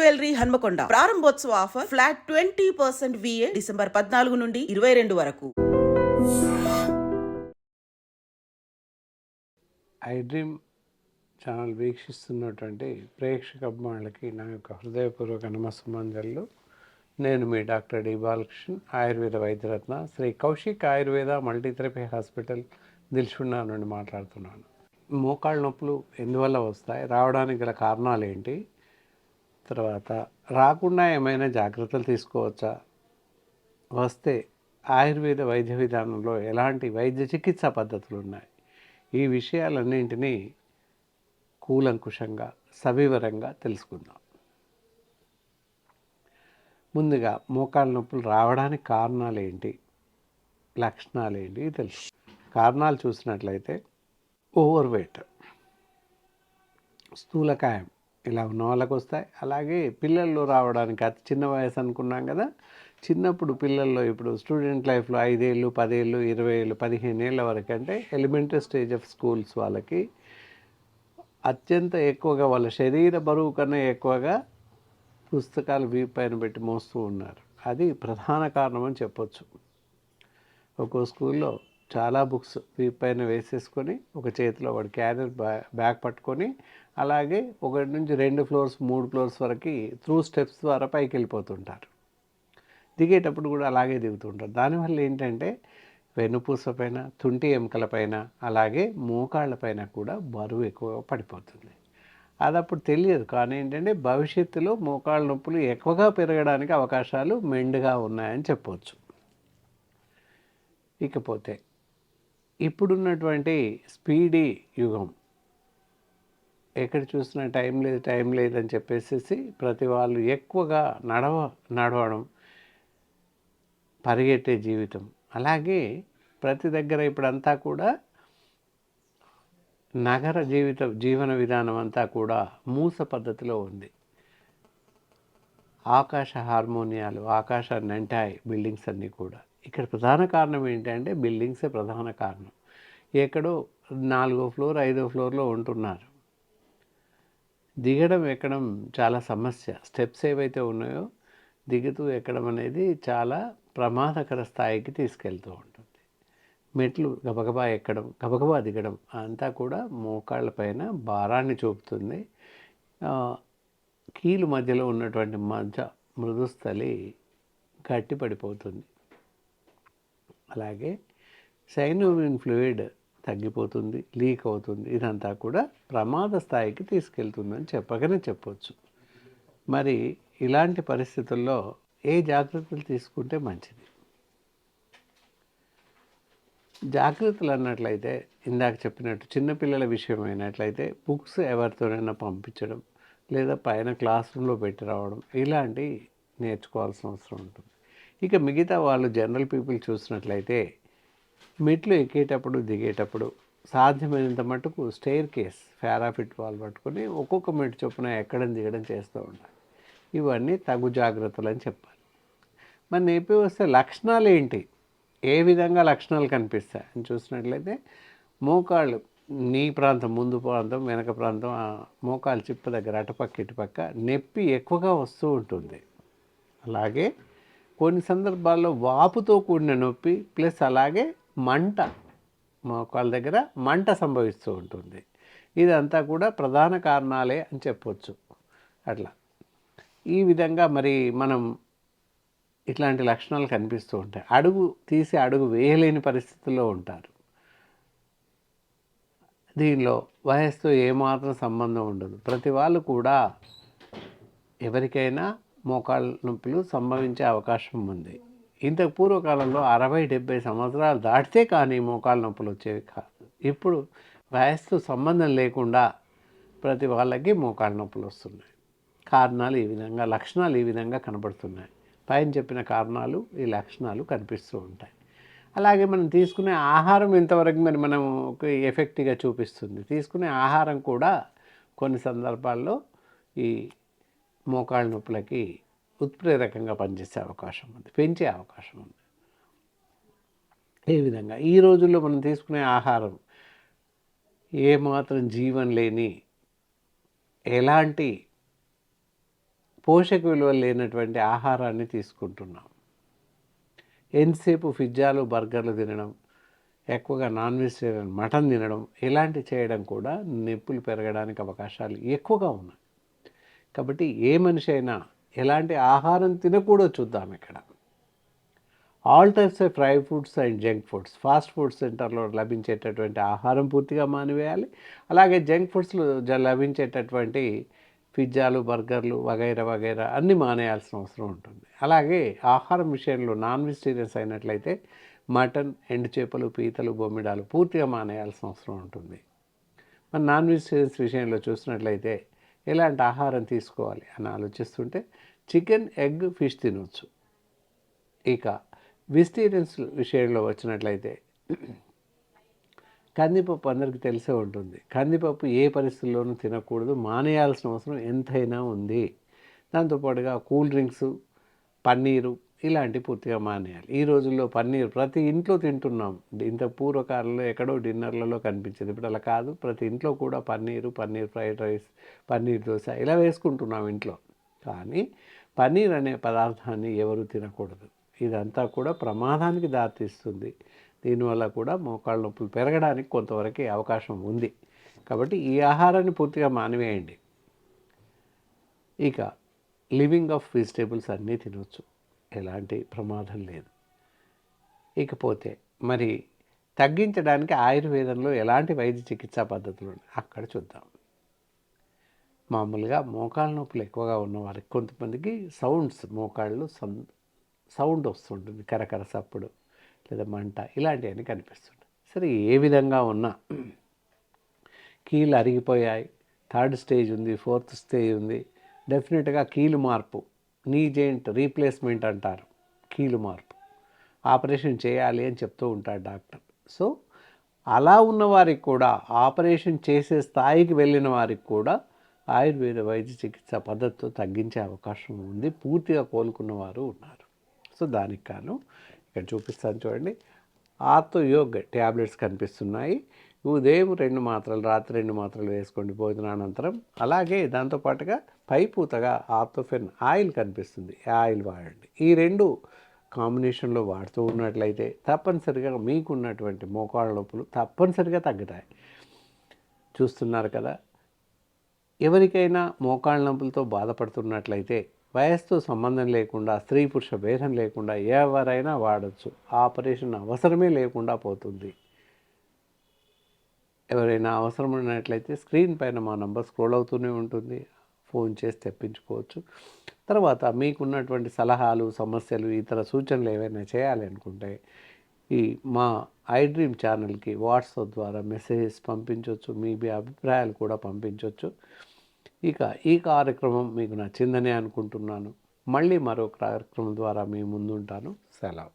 Jewellery Hanamkonda. ప్రారంభోత్సవ offer flat twenty percent VA December పద్నాలుగు నుండి ఇరవై రెండు వరకు. ఐ డ్రీమ్ ఛానల్ వీక్షిస్తున్నటువంటి ప్రేక్షక అభిమానులకి నా యొక్క హృదయపూర్వక నమస్సుమాంజలు నేను మీ డాక్టర్ డి బాలకృష్ణ ఆయుర్వేద వైద్యరత్న శ్రీ కౌశిక్ ఆయుర్వేద మల్టీథెరపీ హాస్పిటల్ దిల్షున్నా నుండి మాట్లాడుతున్నాను. మోకాళ్ళ నొప్పులు ఎందువల్ల వస్తాయి? రావడానికి గల కారణాలు ఏంటి? తర్వాత రాకుండా ఏమైనా జాగ్రత్తలు తీసుకోవచ్చా? వస్తే ఆయుర్వేద వైద్య విధానంలో ఎలాంటి వైద్య చికిత్సా పద్ధతులు ఉన్నాయి ఈ విషయాలన్నింటినీ కూలంకుషంగా సవివరంగా తెలుసుకుందాం. ముందుగా మోకాళ్ళ నొప్పులు రావడానికి కారణాలు ఏంటి లక్షణాలు ఏంటి తెలుసు. కారణాలు చూసినట్లయితే ఓవర్ వెయిట్ స్థూలకాయం ఇలా ఉన్న వాళ్ళకు వస్తాయి. అలాగే పిల్లల్లో రావడానికి అతి చిన్న వయసు అనుకున్నాం కదా. చిన్నప్పుడు పిల్లల్లో ఇప్పుడు స్టూడెంట్ లైఫ్లో ఐదేళ్ళు పదేళ్ళు ఇరవై ఏళ్ళు పదిహేను ఏళ్ళ వరకు అంటే ఎలిమెంటరీ స్టేజ్ ఆఫ్ స్కూల్స్ వాళ్ళకి అత్యంత ఎక్కువగా వాళ్ళ శరీర బరువు కన్నా ఎక్కువగా పుస్తకాలు వీపు పైన పెట్టి మోస్తూ ఉన్నారు. అది ప్రధాన కారణం అని చెప్పొచ్చు. ఒక్కో స్కూల్లో చాలా బుక్స్ పైన వేసేసుకొని ఒక చేతిలో వాడు క్యారియర్ బ్యా బ్యాగ్ పట్టుకొని అలాగే ఒకటి నుంచి రెండు ఫ్లోర్స్ మూడు ఫ్లోర్స్ వరకు త్రూ స్టెప్స్ ద్వారా పైకి వెళ్ళిపోతుంటారు. దిగేటప్పుడు కూడా అలాగే దిగుతుంటారు. దానివల్ల ఏంటంటే వెన్నుపూస పైన తుంటి ఎముకల పైన అలాగే మోకాళ్ళ పైన కూడా బరువు ఎక్కువగా పడిపోతుంది. అది అప్పుడు తెలియదు. కానీ ఏంటంటే భవిష్యత్తులో మోకాళ్ళ నొప్పులు ఎక్కువగా పెరగడానికి అవకాశాలు మెండుగా ఉన్నాయని చెప్పవచ్చు ఇకపోతే ఇప్పుడున్నటువంటి స్పీడీ యుగం. ఎక్కడ చూసినా టైం లేదు టైం లేదని చెప్పేసి ప్రతి వాళ్ళు ఎక్కువగా నడవ నడవడం పరిగెట్టే జీవితం. అలాగే ప్రతి దగ్గర ఇప్పుడంతా కూడా నగర జీవిత జీవన విధానం అంతా కూడా మూస పద్ధతిలో ఉంది. ఆకాశ హార్మోనియాలు ఆకాశాన్ని అంటాయి బిల్డింగ్స్ అన్నీ కూడా. ఇక్కడ ప్రధాన కారణం ఏంటంటే బిల్డింగ్సే ప్రధాన కారణం. ఎక్కడో నాలుగో ఫ్లోర్ ఐదో ఫ్లోర్లో ఉంటున్నారు. దిగడం ఎక్కడం చాలా సమస్య. స్టెప్స్ ఏవైతే ఉన్నాయో దిగుతూ ఎక్కడం అనేది చాలా ప్రమాదకర స్థాయికి తీసుకెళ్తూ ఉంటుంది. మెట్లు గబగబా ఎక్కడం గబగబా దిగడం అంతా కూడా మోకాళ్ళ పైన భారాన్ని చూపుతుంది. కీలు మధ్యలో ఉన్నటువంటి మధ్య మృదుస్థలి గట్టి పడిపోతుంది అలాగే సైనోవిన్ ఫ్లూయిడ్ తగ్గిపోతుంది లీక్ అవుతుంది. ఇదంతా కూడా ప్రమాద స్థాయికి తీసుకెళ్తుందని చెప్పగానే చెప్పొచ్చు. మరి ఇలాంటి పరిస్థితుల్లో ఏ జాగ్రత్తలు తీసుకుంటే మంచిది? జాగ్రత్తలు అన్నట్లయితే ఇందాక చెప్పినట్టు చిన్నపిల్లల విషయం అయినట్లయితే బుక్స్ ఎవరితోనైనా పంపించడం లేదా పైన క్లాస్ రూమ్లో పెట్టి రావడం ఇలాంటివి నేర్చుకోవాల్సిన అవసరం ఉంటుంది. ఇక మిగతా వాళ్ళు జనరల్ పీపుల్ చూసినట్లయితే మెట్లు ఎక్కేటప్పుడు దిగేటప్పుడు సాధ్యమైనంత మటుకు స్టేర్ కేస్ ఫారాఫిట్ వాల్ పట్టుకొని ఒక్కొక్క మెట్టు చొప్పున ఎక్కడం దిగడం చేస్తూ ఉండాలి. ఇవన్నీ తగు జాగ్రత్తలు అని చెప్పాలి. మరి నేపి వస్తే లక్షణాలు ఏంటి? ఏ విధంగా లక్షణాలు కనిపిస్తాయి? అని చూసినట్లయితే మోకాళ్ళు నీ ప్రాంతం ముందు ప్రాంతం వెనక ప్రాంతం ఆ మోకాలు చిప్ప దగ్గర అటుపక్క ఇటుపక్క నొప్పి ఎక్కువగా వస్తూ ఉంటుంది. అలాగే కొన్ని సందర్భాల్లో వాపుతో కూడిన నొప్పి ప్లస్ అలాగే మంట. మోకాల దగ్గర మంట సంభవిస్తూ ఉంటుంది. ఇదంతా కూడా ప్రధాన కారణాలే అని చెప్పొచ్చు. అట్లా. ఈ విధంగా మరి మనం ఇట్లాంటి లక్షణాలు కనిపిస్తూ ఉంటాయి. అడుగు తీసి అడుగు వేయలేని పరిస్థితుల్లో ఉంటారు. దీనిలో వయస్సుతో ఏమాత్రం సంబంధం ఉండదు. ప్రతి వాళ్ళు కూడా ఎవరికైనా మోకాళ్ళ నొప్పులు సంభవించే అవకాశం ఉంది. ఇంతకు పూర్వకాలంలో అరవై డెబ్బై సంవత్సరాలు దాటితే కానీ మోకాళ్ళ నొప్పులు వచ్చేవి కాదు. ఇప్పుడు వయస్సు సంబంధం లేకుండా ప్రతి వాళ్ళకి మోకాళ్ళ నొప్పులు వస్తున్నాయి. కారణాలు ఈ విధంగా లక్షణాలు ఈ విధంగా కనబడుతున్నాయి. పైన చెప్పిన కారణాలు ఈ లక్షణాలు కనిపిస్తూ ఉంటాయి. అలాగే మనం తీసుకునే ఆహారం ఎంతవరకు మరి మనం ఎఫెక్ట్గా చూపిస్తుంది? తీసుకునే ఆహారం కూడా కొన్ని సందర్భాల్లో ఈ మోకాళ్ళ నొప్పులకి ఉత్ప్రేరకంగా పనిచేసే అవకాశం ఉంది పెంచే అవకాశం ఉంది. ఏ విధంగా? ఈ రోజుల్లో మనం తీసుకునే ఆహారం ఏమాత్రం జీవం లేని ఎలాంటి పోషక విలువలు లేనటువంటి ఆహారాన్ని తీసుకుంటున్నాం. ఎంతసేపు పిజ్జాలు బర్గర్లు తినడం ఎక్కువగా నాన్ వెజిటేరియన్ మటన్ తినడం ఇలాంటి చేయడం కూడా నొప్పులు పెరగడానికి అవకాశాలు ఎక్కువగా ఉన్నాయి. కాబట్టి ఏ మనిషి అయినా ఎలాంటి ఆహారం తినకూడదు చూద్దాం ఇక్కడ. All types of fry foods and junk foods fast food సెంటర్లో లభించేటటువంటి ఆహారం పూర్తిగా మానివేయాలి. అలాగే జంక్ ఫుడ్స్లో జ- లభించేటటువంటి పిజ్జాలు బర్గర్లు వగైరా వగైరా అన్నీ మానేయాల్సిన అవసరం ఉంటుంది. అలాగే ఆహారం విషయంలో నాన్ వెజిటేరియన్స్ అయినట్లయితే మటన్ ఎండు చేపలు పీతలు బొమ్మిడాలు పూర్తిగా మానేయాల్సిన అవసరం ఉంటుంది. మరి నాన్ వెజిటేరియన్స్ విషయంలో చూసినట్లయితే ఎలాంటి ఆహారం తీసుకోవాలి అని ఆలోచిస్తుంటే చికెన్ ఎగ్ ఫిష్ తినవచ్చు ఇక వెజిటేరియన్స్ విషయంలో వచ్చినట్లయితే కందిపప్పు అందరికీ తెలిసే ఉంటుంది. కందిపప్పు ఏ పరిస్థితుల్లోనూ తినకూడదు. మానేయాల్సిన అవసరం ఎంతైనా ఉంది. దాంతోపాటుగా కూల్ డ్రింక్స్ పన్నీరు ఇలాంటి పూర్తిగా మానేయాలి. ఈ రోజుల్లో పన్నీర్ ప్రతి ఇంట్లో తింటున్నాం. ఇంత పూర్వకాలంలో ఎక్కడో డిన్నర్లలో కనిపించేది. ఇప్పుడు అలా కాదు. ప్రతి ఇంట్లో కూడా పన్నీరు పన్నీర్ ఫ్రైడ్ రైస్ పన్నీర్ దోశ ఇలా వేసుకుంటున్నాం ఇంట్లో. కానీ పన్నీర్ అనే పదార్థాన్ని ఎవరు తినకూడదు. ఇదంతా కూడా ప్రమాదానికి దారితీస్తుంది. దీనివల్ల కూడా మోకాళ్ళ నొప్పులు పెరగడానికి కొంతవరకు అవకాశం ఉంది. కాబట్టి ఈ ఆహారాన్ని పూర్తిగా మానివేయండి. ఇక లివింగ్ ఆఫ్ వెజిటేబుల్స్ అన్నీ తినవచ్చు ఎలాంటి ప్రమాదం లేదు. ఇకపోతే మరి తగ్గించడానికి ఆయుర్వేదంలో ఎలాంటి వైద్య చికిత్సా పద్ధతులు ఉన్నాయి? అక్కడ చూద్దాం. మామూలుగా మోకాళ్ళ నొప్పులు ఎక్కువగా ఉన్నవారికి కొంతమందికి సౌండ్స్ మోకాళ్ళు సం సౌండ్ వస్తుంటుంది కరకర సప్పుడు లేదా మంట ఇలాంటివన్నీ కనిపిస్తుంటాయి. సరే ఏ విధంగా ఉన్నా కీళ్ళు అరిగిపోయాయి థర్డ్ స్టేజ్ ఉంది ఫోర్త్ స్టేజ్ ఉంది డెఫినెట్గా కీలు మార్పు నీ జెయింట్ రీప్లేస్మెంట్ అంటారు. కీలు మార్పు. ఆపరేషన్ చేయాలి అని చెప్తూ ఉంటాడు డాక్టర్. సో అలా ఉన్న వారికి కూడా ఆపరేషన్ చేసే స్థాయికి వెళ్ళిన వారికి కూడా ఆయుర్వేద వైద్య చికిత్స పద్ధతితో తగ్గించే అవకాశం ఉంది. పూర్తిగా కోలుకున్న వారు ఉన్నారు. సో దానికి కాను ఇక్కడ చూపిస్తాను చూడండి. ఆర్తో యోగ్ ట్యాబ్లెట్స్ కనిపిస్తున్నాయి. ఉదయం రెండు మాత్రలు రాత్రి రెండు మాత్రలు వేసుకోండి భోజనానంతరం. అలాగే దాంతోపాటుగా పైపూతగా ఆప్తోఫెన్ ఆయిల్ కనిపిస్తుంది ఆయిల్ వాడండి. ఈ రెండు కాంబినేషన్లో వాడుతూ ఉన్నట్లయితే తప్పనిసరిగా మీకున్నటువంటి మోకాళ్ళ నొప్పులు తప్పనిసరిగా తగ్గుతాయి. చూస్తున్నారు కదా ఎవరికైనా మోకాళ్ళ నొప్పులతో బాధపడుతున్నట్లయితే వయస్సుతో సంబంధం లేకుండా స్త్రీ పురుష భేదం లేకుండా ఎవరైనా వాడచ్చు. ఆపరేషన్ అవసరమే లేకుండా పోతుంది. ఎవరైనా అవసరం ఉన్నట్లయితే స్క్రీన్ పైన మా నంబర్ స్క్రోల్ అవుతూనే ఉంటుంది. ఫోన్ చేసి తెప్పించుకోవచ్చు. తర్వాత మీకున్నటువంటి సలహాలు సమస్యలు ఇతర సూచనలు ఏవైనా చేయాలి అనుకుంటే ఈ మా ఐ డ్రీమ్ ఛానల్కి వాట్సాప్ ద్వారా మెసేజెస్ పంపించవచ్చు మీ అభిప్రాయాలు కూడా పంపించవచ్చు ఇక ఈ కార్యక్రమం మీకు నచ్చిందని అనుకుంటున్నాను. మళ్ళీ మరో కార్యక్రమం ద్వారా మీ ముందుంటాను. సెలవు.